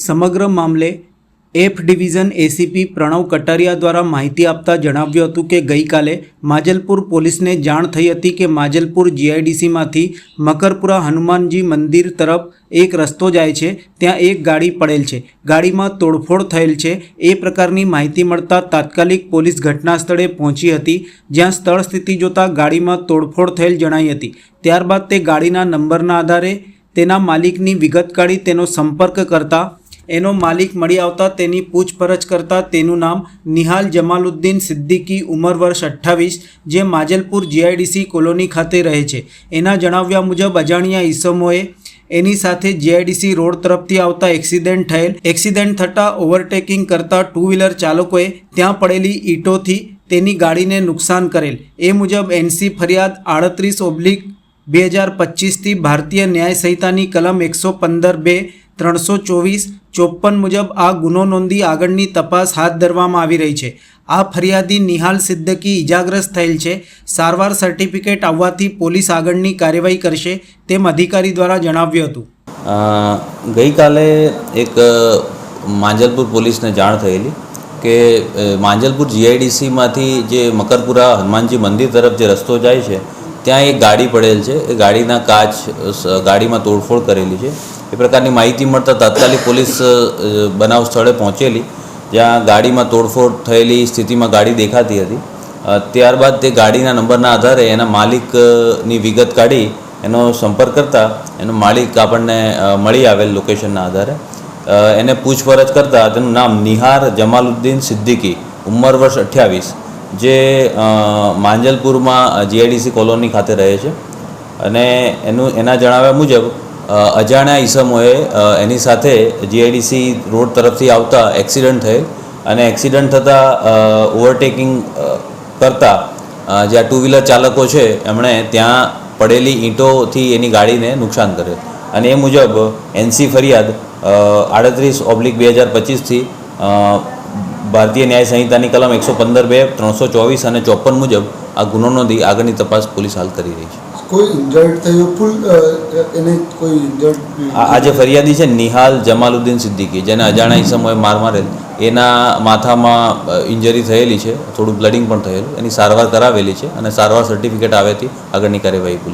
સમગ્ર મામલે F division ACP Pranav Kataria દ્વારા માહિતી આપતા જણાવ્યું હતું કે ગઈકાલે માજલપુર પોલીસને જાણ થઈ હતી કે માજલપુર જીઆઈડીસીમાંથી મકરપુરા હનુમાનજી મંદિર તરફ એક રસ્તો જાય છે, ત્યાં એક ગાડી પડેલ છે. ગાડીમાં તોડફોડ થયેલ છે. એ પ્રકારની માહિતી મળતા તાત્કાલિક પોલીસ ઘટના સ્થળે પહોંચી હતી, જ્યાં સ્થળ સ્થિતિ જોતાં ગાડીમાં તોડફોડ થયેલ જણાઈ હતી. ત્યારબાદ તે ગાડીના નંબરના આધારે તેના માલિકની વિગત કાઢી તેનો સંપર્ક કરતા એનો માલિક મળી આવતા તેની પૂછપરછ કરતા તેનું નામ નિહાલ જમાલુદ્દીન સિદ્દીકી, ઉંમર વર્ષ અઠ્ઠાવીસ, જે માજલપુર જીઆઈડીસી કોલોની ખાતે રહે છે. એના જણાવ્યા મુજબ, અજાણ્યા ઈસમોએ એની સાથે જીઆઈડીસી રોડ તરફથી આવતા એક્સિડન્ટ થયેલ. એક્સિડન્ટ થતાં ઓવરટેકિંગ કરતા ટુ વ્હીલર ચાલકોએ ત્યાં પડેલી ઈંટોથી તેની ગાડીને નુકસાન કરેલ. એ મુજબ, એનસી ફરિયાદ આડત્રીસ ઓબ્લિક બે હજાર પચીસથી ભારતીય ન્યાય સંહિતાની કલમ એકસો પંદર બે ત્રણસો ચોવીસ ચોપન મુજબ આ ગુનો નોંધી આગળની તપાસ હાથ ધરવામાં આવી રહી છે. આ ફરિયાદી નિહાલ સિદ્દકી ઇજાગ્રસ્ત થયેલ છે. સારવાર સર્ટિફિકેટ આવવાથી પોલીસ આગળની કાર્યવાહી કરશે તેમ અધિકારી દ્વારા જણાવ્યું હતું. ગઈકાલે એક માંજલપુર પોલીસને જાણ થયેલી કે માંજલપુર જીઆઈડીસીમાંથી જે મકરપુરા હનુમાનજી મંદિર તરફ જે રસ્તો જાય છે ત્યાં એક ગાડી પડેલ છે. એ ગાડીના કાચ ગાડીમાં તોડફોડ કરેલી છે. એ પ્રકારની માહિતી મળતા તાત્કાલિક પોલીસ બનાવ સ્થળે પહોંચેલી. જ્યાં ગાડીમાં તોડફોડ થયેલી સ્થિતિમાં ગાડી દેખાતી હતી. ત્યારબાદ તે ગાડીના નંબરના આધારે એના માલિકની વિગત કાઢી, એનો સંપર્ક કરતાં, એનો માલિક આપણને મળી આવેલ લોકેશનના આધારે. એને પૂછપરછ કરતાં તેનું નામ નિહાર જમાલુદ્દીન સિદ્દીકી, ઉંમર વર્ષ અઠ્યાવીસ. જે માંજલપુરમાં જીઆઈડીસી કોલોની ખાતે રહે છે. અને એનું, એના જણાવ્યા મુજબ અજાણ્યા ઈસમોએ એની સાથે જીઆઈડીસી રોડ તરફથી આવતા એક્સિડન્ટ થયેલ અને એક્સિડન્ટ થતાં ઓવરટેકિંગ કરતાં જ્યાં ટુ વ્હીલર ચાલકો છે, એમણે ત્યાં પડેલી ઈંટોથી એની ગાડીને નુકસાન કરે અને એ મુજબ એનસી ફરિયાદ આડત્રીસ ઓબ્લિક બે હજાર પચીસથી ભારતીય ન્યાય સંહિતાની કલમ એકસો પંદર બે ત્રણસો ચોવીસ અને ચોપન મુજબ આ ગુનો નોંધી આગળની તપાસ પોલીસ હાલ કરી રહી છે. કોઈ ઇન્જર્ડ થયો? ફૂલ એને કોઈ ઇન્જર્ડ આ જે ફરિયાદી છે નિહાલ જમાલુદ્દીન સિદ્દીકી જેને અજાણા સમયે માર મારેલ એના માથામાં ઇન્જરી થયેલી છે થોડું બ્લડિંગ પણ થયેલું એની સારવાર કરાવેલી છે અને સારવાર સર્ટિફિકેટ આવેથી આગળની કાર્યવાહી